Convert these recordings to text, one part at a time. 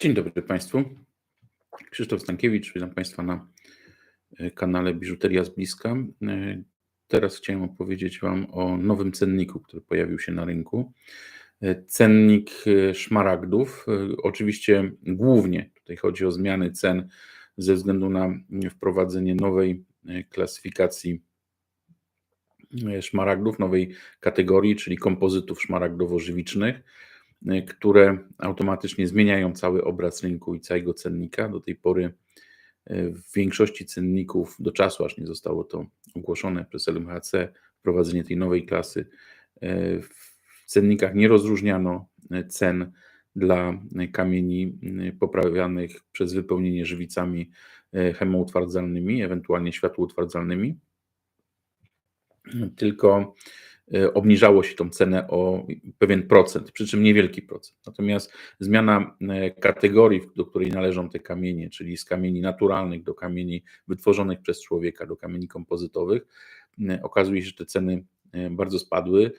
Dzień dobry Państwu. Krzysztof Stankiewicz, witam Państwa na e, kanale Biżuteria z Bliska. E, Teraz chciałem opowiedzieć Wam o nowym cenniku, który pojawił się na rynku. E, Cennik szmaragdów. Oczywiście głównie tutaj chodzi o zmiany cen ze względu na wprowadzenie nowej klasyfikacji szmaragdów, nowej kategorii, czyli kompozytów szmaragdowo-żywicznych które automatycznie zmieniają cały obraz rynku i całego cennika. Do tej pory e, w większości cenników, do czasu aż nie zostało to ogłoszone przez LMHC, wprowadzenie tej nowej klasy, e, w cennikach nie rozróżniano cen dla kamieni poprawianych przez wypełnienie żywicami chemoutwardzalnymi, ewentualnie światłoutwardzalnymi, tylko obniżało się tą cenę o pewien procent, przy czym niewielki procent. Natomiast zmiana e, kategorii, do której należą te kamienie, czyli z kamieni naturalnych do kamieni wytworzonych przez człowieka, do kamieni kompozytowych, e, okazuje się, że te ceny bardzo spadły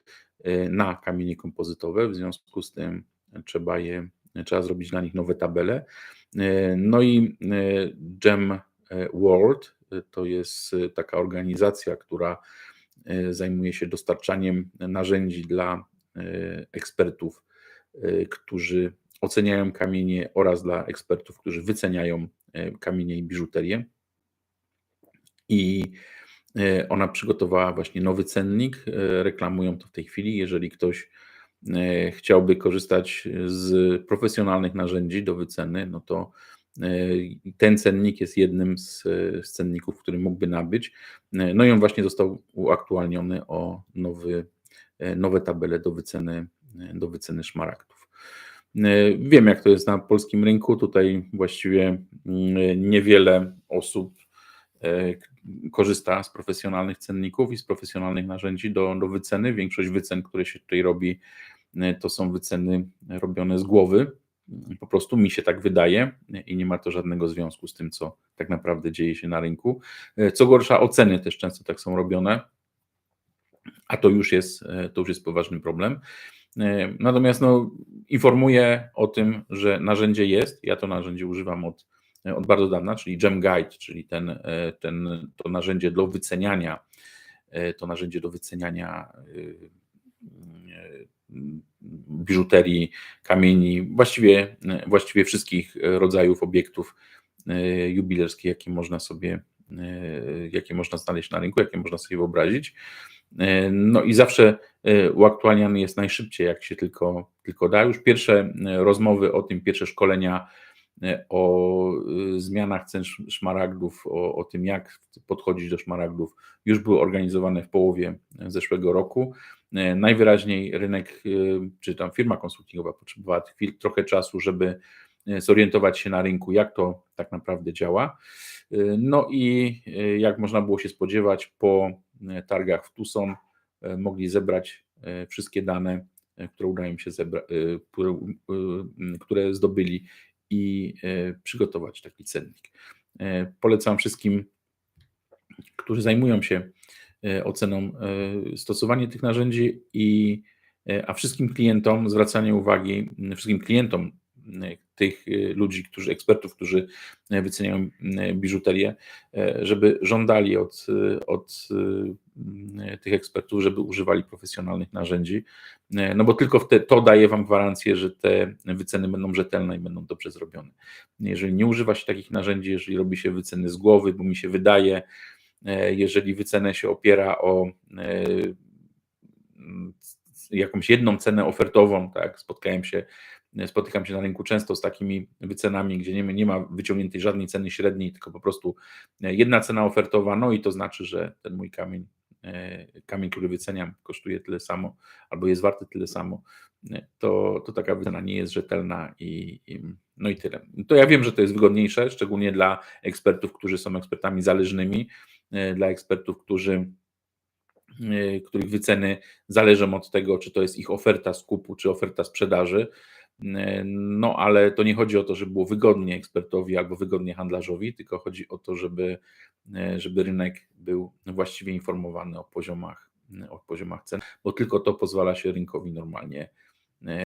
na kamienie kompozytowe, w związku z tym trzeba je, trzeba zrobić dla nich nowe tabele. No i Gem World to jest taka organizacja, która zajmuje się dostarczaniem narzędzi dla e, ekspertów, e, którzy oceniają kamienie oraz dla ekspertów, którzy wyceniają kamienie i biżuterię. I ona przygotowała właśnie nowy cennik, reklamują to w tej chwili. Jeżeli ktoś chciałby korzystać z profesjonalnych narzędzi do wyceny, no to ten cennik jest jednym z, z cenników, który mógłby nabyć. No i on właśnie został uaktualniony o nowy, nowe tabele do wyceny, do wyceny szmaragdów. Wiem, jak to jest na polskim rynku. Tutaj właściwie niewiele osób e, korzysta z profesjonalnych cenników i z profesjonalnych narzędzi do, do wyceny. Większość wycen, które się tutaj robi, to są wyceny robione z głowy po prostu mi się tak wydaje i nie ma to żadnego związku z tym, co tak naprawdę dzieje się na rynku. Co gorsza, oceny też często tak są robione, a to już jest, to już jest poważny problem. Natomiast no, informuję o tym, że narzędzie jest. Ja to narzędzie używam od, od bardzo dawna, czyli Gem Guide, czyli ten, ten, to narzędzie do wyceniania, to narzędzie do wyceniania biżuterii, kamieni, właściwie, właściwie wszystkich rodzajów obiektów e, jubilerskich, jakie można sobie, e, jakie można znaleźć na rynku, jakie można sobie wyobrazić. E, no i zawsze uaktualniany jest najszybciej, jak się tylko, tylko da. Już pierwsze rozmowy o tym, pierwsze szkolenia o zmianach cen szmaragdów, o, o tym, jak podchodzić do szmaragdów, już były organizowane w połowie zeszłego roku. E, najwyraźniej rynek, e, czy tam firma konsultingowa potrzebowała trochę czasu, żeby e, zorientować się na rynku, jak to tak naprawdę działa. No i jak można było się spodziewać, po targach w Tucson mogli zebrać wszystkie dane, które udają się zebrać, które, zdobyli i przygotować taki cennik. Polecam wszystkim, którzy zajmują się oceną e, stosowanie tych narzędzi i e, a wszystkim klientom zwracanie uwagi, wszystkim klientom tych ludzi, którzy, ekspertów, którzy wyceniają biżuterię, żeby żądali od, od tych ekspertów, żeby używali profesjonalnych narzędzi, no bo tylko wtedy to daje Wam gwarancję, że te wyceny będą rzetelne i będą dobrze zrobione. Jeżeli nie używa się takich narzędzi, jeżeli robi się wyceny z głowy, bo mi się wydaje, E, jeżeli wycenę się opiera o e, jakąś jedną cenę ofertową, tak, spotkałem się, spotykam się na rynku często z takimi wycenami, gdzie nie, nie ma wyciągniętej żadnej ceny średniej, tylko po prostu jedna cena ofertowa, no i to znaczy, że ten mój kamień, e, kamień, który wyceniam, kosztuje tyle samo, albo jest warty tyle samo, to, to taka wycena nie jest rzetelna i, i no i tyle. To ja wiem, że to jest wygodniejsze, szczególnie dla ekspertów, którzy są ekspertami zależnymi, E, dla ekspertów, którzy, e, których wyceny zależą od tego, czy to jest ich oferta skupu, czy oferta sprzedaży. E, no, ale to nie chodzi o to, żeby było wygodnie ekspertowi albo wygodnie handlarzowi, tylko chodzi o to, żeby, żeby rynek był właściwie informowany o poziomach, o poziomach cen, bo tylko to pozwala się rynkowi normalnie